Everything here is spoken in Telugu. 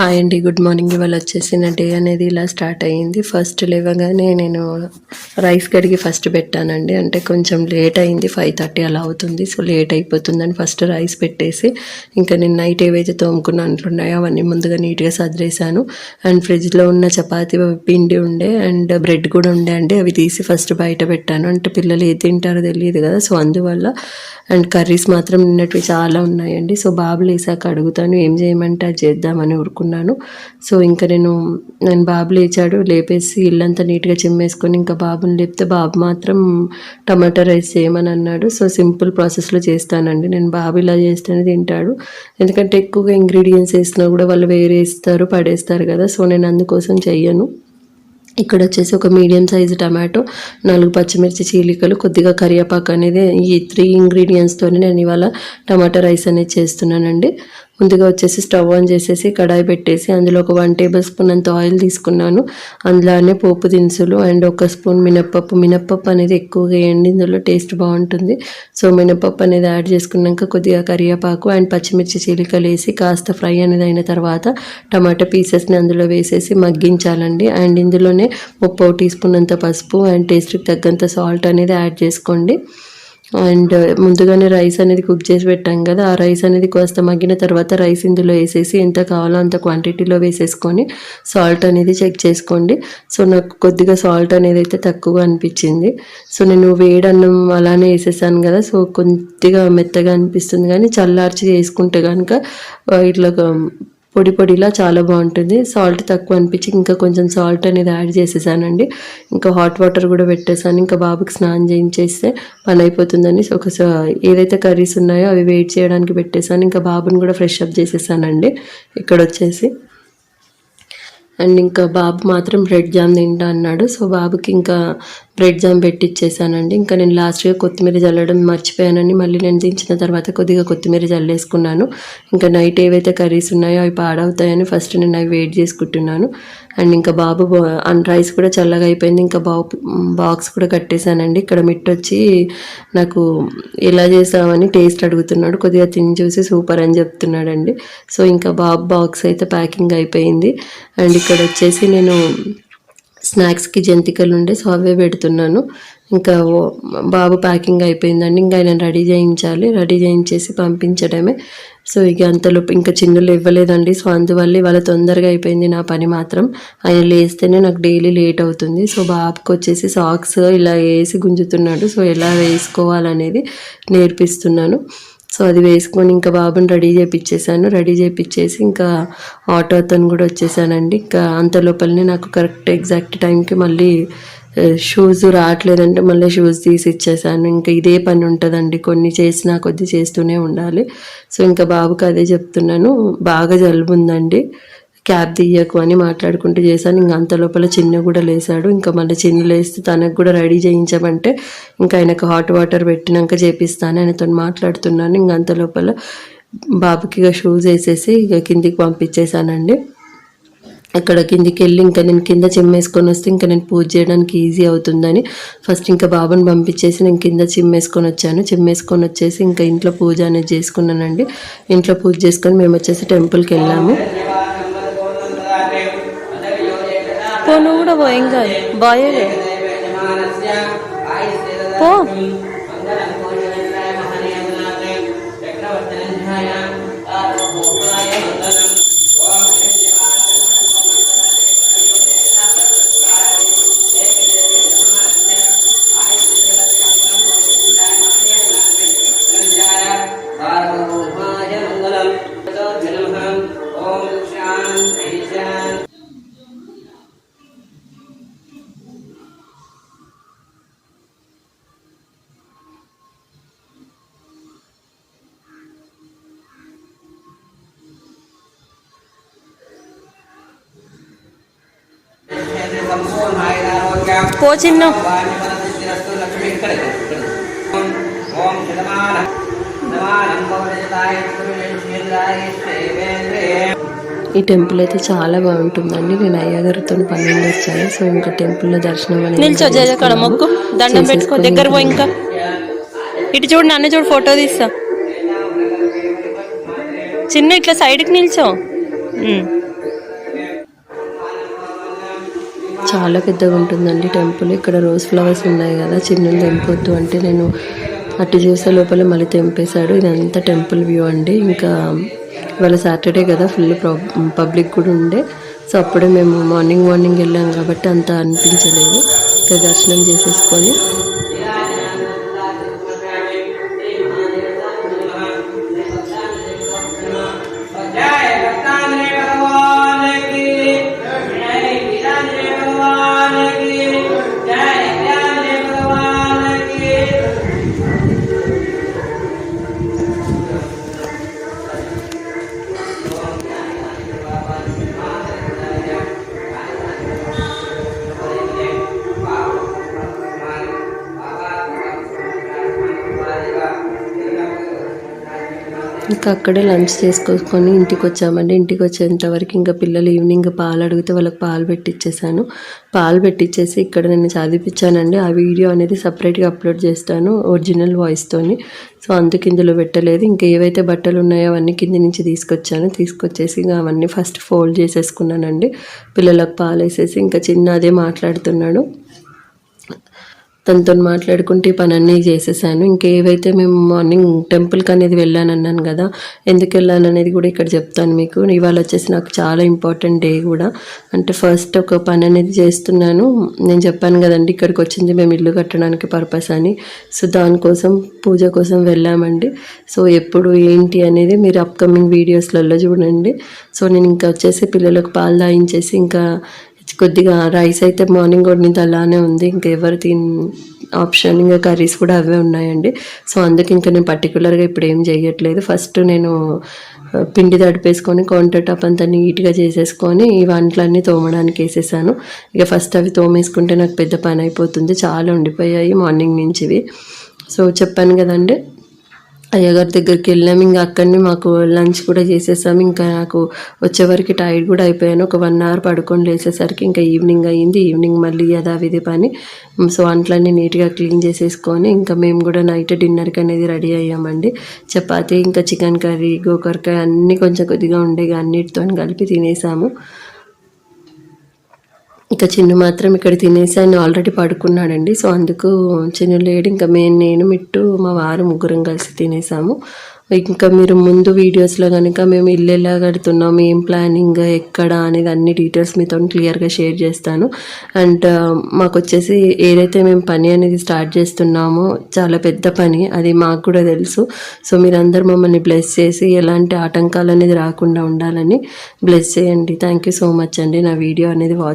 హాయ్ అండి గుడ్ మార్నింగ్. ఇవాళ వచ్చేసి నా డే అనేది ఇలా స్టార్ట్ అయ్యింది. ఫస్ట్ లేవగానే నేను రైస్ కడిగి ఫస్ట్ పెట్టానండి. అంటే కొంచెం లేట్ అయింది ఫైవ్ థర్టీ అలా అవుతుంది. సో లేట్ అయిపోతుందని ఫస్ట్ రైస్ పెట్టేసి ఇంకా నేను నైట్ ఏవైతే తోముకున్న అంట్లు అవన్నీ ముందుగా నీట్గా సదిరేసాను అండ్ ఫ్రిడ్జ్లో ఉన్న చపాతి పిండి ఉండే అండ్ బ్రెడ్ కూడా ఉండే అండి. అవి తీసి ఫస్ట్ బయట పెట్టాను. అంటే పిల్లలు ఏది తింటారో తెలియదు కదా. సో అందువల్ల అండ్ కర్రీస్ మాత్రం నిన్నటివి చాలా ఉన్నాయండి. సో బాబు లేసాక అడుగుతాను ఏం చేయమంటే అది చేద్దామని ఊరుకున్నాను సో ఇంకా నేను నేను బాబు లేచాడు. లేపేసి ఇల్లంతా నీట్గా చిమ్మేసుకొని ఇంకా బాబుని లేపితే బాబు మాత్రం టమాటా రైస్ చేయమని అన్నాడు. సో సింపుల్ ప్రాసెస్లో చేస్తానండి. నేను బాబు ఇలా చేస్తేనే తింటాడు. ఎందుకంటే ఎక్కువగా ఇంగ్రీడియంట్స్ వేసినా కూడా వాళ్ళు వేరే వేస్తారు పడేస్తారు కదా. సో నేను అందుకోసం చెయ్యను. ఇక్కడ వచ్చేసి ఒక మీడియం సైజు టమాటో నాలుగు పచ్చిమిర్చి చీలికలు కొద్దిగా కరివేపాకు అనేది ఈ త్రీ ఇంగ్రీడియంట్స్తోనే నేను ఇవాళ టమాటా రైస్ అనేది చేస్తున్నానండి. ముందుగా వచ్చేసి స్టవ్ ఆన్ చేసేసి కడాయి పెట్టేసి అందులో ఒక వన్ టేబుల్ స్పూన్ అంత ఆయిల్ తీసుకున్నాను. అందులోనే పోపు దినుసులు అండ్ ఒక స్పూన్ మినప్పప్పు. మినప్పప్పు అనేది ఎక్కువగా వేయండి ఇందులో టేస్ట్ బాగుంటుంది. సో మినప్పప్పు అనేది యాడ్ చేసుకున్నాక కొద్దిగా కరివేపాకు అండ్ పచ్చిమిర్చి చీలికలు వేసి కాస్త ఫ్రై అనేది అయిన తర్వాత టమాటా పీసెస్ని అందులో వేసేసి మగ్గించాలండి. అండ్ ఇందులోనే ముప్పై టీ స్పూన్ అంత పసుపు అండ్ టేస్ట్కి తగ్గంత సాల్ట్ అనేది యాడ్ చేసుకోండి. అండ్ ముందుగానే రైస్ అనేది కుక్ చేసి పెట్టాం కదా ఆ రైస్ అనేది కాస్త మగ్గిన తర్వాత రైస్ ఇందులో వేసేసి ఎంత కావాలో అంత క్వాంటిటీలో వేసేసుకొని సాల్ట్ అనేది చెక్ చేసుకోండి. సో నాకు కొద్దిగా సాల్ట్ అనేది అయితే తక్కువగా అనిపించింది. సో నేను వేడన్నం అలానే వేసేసాను కదా సో కొద్దిగా మెత్తగా అనిపిస్తుంది కానీ చల్లార్చి వేసుకుంటే కనుక ఇట్లా పొడి పొడిలా చాలా బాగుంటుంది. సాల్ట్ తక్కువ అనిపించి ఇంకా కొంచెం సాల్ట్ అనేది యాడ్ చేసేసానండి. ఇంకా హాట్ వాటర్ కూడా పెట్టేసాను. ఇంకా బాబుకి స్నానం చేయించేస్తే పని అయిపోతుందని ఒక ఏదైతే కర్రీస్ ఉన్నాయో అవి వెయిట్ చేయడానికి పెట్టేశాను ఇంకా బాబుని కూడా ఫ్రెష్ అప్ చేసేసానండి. ఇక్కడ వచ్చేసి అండ్ ఇంకా బాబు మాత్రం బ్రెడ్ జామ్ తింటా అన్నాడు. సో బాబుకి ఇంకా బ్రెడ్ జామ్ పెట్టిచ్చేసానండి. ఇంకా నేను లాస్ట్గా కొత్తిమీర చల్లడం మర్చిపోయానని మళ్ళీ నేను దించిన తర్వాత కొద్దిగా కొత్తిమీర చల్లేసుకున్నాను. ఇంకా నైట్ ఏవైతే కర్రీస్ ఉన్నాయో అవి పాడవుతాయని ఫస్ట్ నేను అవి వెయిట్ చేసుకుంటున్నాను. అండ్ ఇంకా బాబు రైస్ కూడా చల్లగా అయిపోయింది. ఇంకా బాబు బాక్స్ కూడా కట్టేశానండి ఇక్కడ మిట్ వచ్చి నాకు ఎలా చేసామని టేస్ట్ అడుగుతున్నాడు. కొద్దిగా తిని చూసి సూపర్ అని చెప్తున్నాడండి. సో ఇంకా బాబు బాక్స్ అయితే ప్యాకింగ్ అయిపోయింది. అండ్ ఇక్కడ వచ్చేసి నేను స్నాక్స్కి జంతికలు ఉండే సో అవే పెడుతున్నాను. ఇంకా బాబు ప్యాకింగ్ అయిపోయిందండి. ఇంకా ఆయన రెడీ చేయించాలి. రెడీ చేయించేసి పంపించడమే. సో ఇక అంతలో ఇంకా చిన్నులు ఇవ్వలేదండి. సో అందువల్ల ఇవాళ తొందరగా అయిపోయింది నా పని మాత్రం. ఆయన లేస్తేనే నాకు డైలీ లేట్ అవుతుంది. సో బాబుకి వచ్చేసి సాక్స్ ఇలా వేసి గుంజుతున్నాడు. సో ఎలా వేసుకోవాలనేది నేర్పిస్తున్నాను. సో అది వేసుకొని ఇంకా బాబుని రెడీ చేయించేసాను రెడీ చేయించేసి ఇంకా ఆటో అతను కూడా వచ్చేసానండి ఇంకా అంత లోపలనే నాకు కరెక్ట్ ఎగ్జాక్ట్ టైంకి మళ్ళీ షూస్ రావట్లేదంటే మళ్ళీ షూస్ తీసి ఇచ్చేసాను ఇంకా ఇదే పని ఉంటుందండి. కొన్ని చేసినా కొద్ది చేస్తూనే ఉండాలి. సో ఇంకా బాబుకి అదే చెప్తున్నాను. బాగా జలుబు ఉందండి క్యాబ్ తీయకు అని మాట్లాడుకుంటూ చేశాను. ఇంకా అంత లోపల చిన్న కూడా లేసాడు ఇంకా మళ్ళీ చిన్న లేస్తే తనకు కూడా రెడీ చేయించమంటే ఇంకా ఆయనకు హాట్ వాటర్ పెట్టినాక చేపిస్తాను. ఆయనతో మాట్లాడుతున్నాను. ఇంక అంత లోపల బాబుకి ఇక షూస్ వేసేసి ఇక కిందికి పంపించేశానండి. అక్కడ కిందికి వెళ్ళి ఇంకా నేను కింద చిమ్మేసుకొని వస్తే ఇంకా నేను పూజ చేయడానికి ఈజీ అవుతుందని ఫస్ట్ ఇంకా బాబుని పంపించేసి నేను కింద చిమ్మేసుకొని వచ్చాను. చిమ్మేసుకొని వచ్చేసి ఇంకా ఇంట్లో పూజ అనేది చేసుకున్నానండి. ఇంట్లో పూజ చేసుకొని మేము వచ్చేసి టెంపుల్కి వెళ్ళాము. పో నువ్వు కూడా పో పో చిన్న ఈ టెంపుల్ అయితే చాలా బాగుంటుందండి. నేను అయ్యగారితో పన్నెండు వచ్చాను. సో ఇంకా టెంపుల్లో దర్శనం అనేది నిల్చో మొక్కు. దండం పెట్టుకో దగ్గర పో ఇంకా. ఇటు చూడు నన్ను చూడు ఫోటో తీస్తా. చిన్న ఇట్లా సైడ్కి నిల్చో. చాలా పెద్దగా ఉంటుందండి టెంపుల్. ఇక్కడ రోజ్ ఫ్లవర్స్ ఉన్నాయి కదా చిన్న తెంపొద్దు అంటే నేను అటు చూసే లోపల మళ్ళీ తెంపేశాడు. ఇదంతా టెంపుల్ వ్యూ అండి. ఇంకా ఇవాళ సాటర్డే కదా ఫుల్ పబ్లిక్ కూడా ఉండే. సో అప్పుడే మేము మార్నింగ్ మార్నింగ్ వెళ్ళాం కాబట్టి అంత అనిపించలేదు. ఇంకా దర్శనం చేసేసుకొని ఇంకా అక్కడే లంచ్ చేసుకొని ఇంటికి వచ్చామండి ఇంటికి వచ్చేంతవరకు ఇంకా పిల్లలు ఈవినింగ్ పాలు అడిగితే వాళ్ళకి పాలు పెట్టిచ్చేసాను. పాలు పెట్టించేసి ఇక్కడ నేను చదివించానండి. ఆ వీడియో అనేది సపరేట్గా అప్లోడ్ చేస్తాను ఒరిజినల్ వాయిస్తోని సో అందుకు ఇందులో పెట్టలేదు. ఇంకా ఏవైతే బట్టలు ఉన్నాయో అవన్నీ కింది నుంచి తీసుకొచ్చాను. తీసుకొచ్చేసి ఇంకా అవన్నీ ఫస్ట్ ఫోల్డ్ చేసేసుకున్నానండి. పిల్లలకు పాలు వేసేసి ఇంకా చిన్న అదే మాట్లాడుతున్నాడు తనతో మాట్లాడుకుంటే పని అన్నీ చేసేసాను. ఇంకేవైతే మేము మార్నింగ్ టెంపుల్కి అనేది వెళ్ళాను అన్నాను కదా ఎందుకు వెళ్ళాను అనేది కూడా ఇక్కడ చెప్తాను మీకు. ఇవాళ వచ్చేసి నాకు చాలా ఇంపార్టెంట్ డే కూడా. అంటే ఫస్ట్ ఒక పని అనేది చేస్తున్నాను. నేను చెప్పాను కదండి ఇక్కడికి వచ్చింది మేము ఇల్లు కట్టడానికి పర్పస్ అని. సో దానికోసం పూజ కోసం వెళ్ళామండి. సో ఎప్పుడు ఏంటి అనేది మీరు అప్కమింగ్ వీడియోస్లలో చూడండి. సో నేను ఇంకా వచ్చేసి పిల్లలకు పాలు దాయించేసి ఇంకా కొద్దిగా రైస్ అయితే మార్నింగ్ వండింది అలానే ఉంది. ఇంకా ఎవరు తిన్ ఆప్షన్ ఇంకా కర్రీస్ కూడా అవే ఉన్నాయండి. సో అందుకే ఇంకా నేను పర్టికులర్గా ఇప్పుడు ఏం చేయట్లేదు. ఫస్ట్ నేను పిండి తడిపేసుకొని కౌంటర్ టాప్ అంతా నీట్గా చేసేసుకొని ఈ వంటలన్నీ తోమడానికి వేసేసాను. ఇక ఫస్ట్ అవి తోమేసుకుంటే నాకు పెద్ద పని అయిపోతుంది. చాలా ఉండిపోయాయి మార్నింగ్ నుంచివి. సో చెప్పాను కదండి అయ్యగారి దగ్గరికి వెళ్ళాము ఇంకా అక్కడనే మాకు లంచ్ కూడా చేసేసాము ఇంకా నాకు వచ్చేవరకు టైర్డ్ కూడా అయిపోయాను. ఒక వన్ అవర్ పడుకొని లేచేసరికి ఇంకా ఈవినింగ్ అయ్యింది ఈవినింగ్ మళ్ళీ యథావిధి పని. సో అంట్లన్నీ నీట్గా క్లీన్ చేసేసుకొని ఇంకా మేము కూడా నైట్ డిన్నర్కి అనేది రెడీ అయ్యామండి. చపాతి ఇంకా చికెన్ కర్రీ గోకరకాయ అన్నీ కొంచెం కొద్దిగా ఉండేవి అన్నిటితో కలిపి తినేసాము. ఇంకా చిన్ను మాత్రం ఇక్కడ తినేసి ఆయన ఆల్రెడీ పడుకున్నాడండి. సో అందుకు చిన్ను లేడు. ఇంకా మేము నేను మిట్టు మా వారు ముగ్గురం కలిసి తినేసాము. ఇంకా మీరు ముందు వీడియోస్లో కనుక మేము ఇల్లు ఎలా కడుతున్నాం ఏం ప్లానింగ్ ఎక్కడ అనేది అన్ని డీటెయిల్స్ మీతో క్లియర్గా షేర్ చేస్తాను. అండ్ మాకు వచ్చేసి ఏదైతే మేము పని అనేది స్టార్ట్ చేస్తున్నామో చాలా పెద్ద పని అది మాకు కూడా తెలుసు. సో మీరందరూ మమ్మల్ని బ్లెస్ చేసి ఎలాంటి ఆటంకాలు అనేది రాకుండా ఉండాలని బ్లెస్ చేయండి. థ్యాంక్ యూ సో మచ్ అండి. నా వీడియో అనేది వాచ్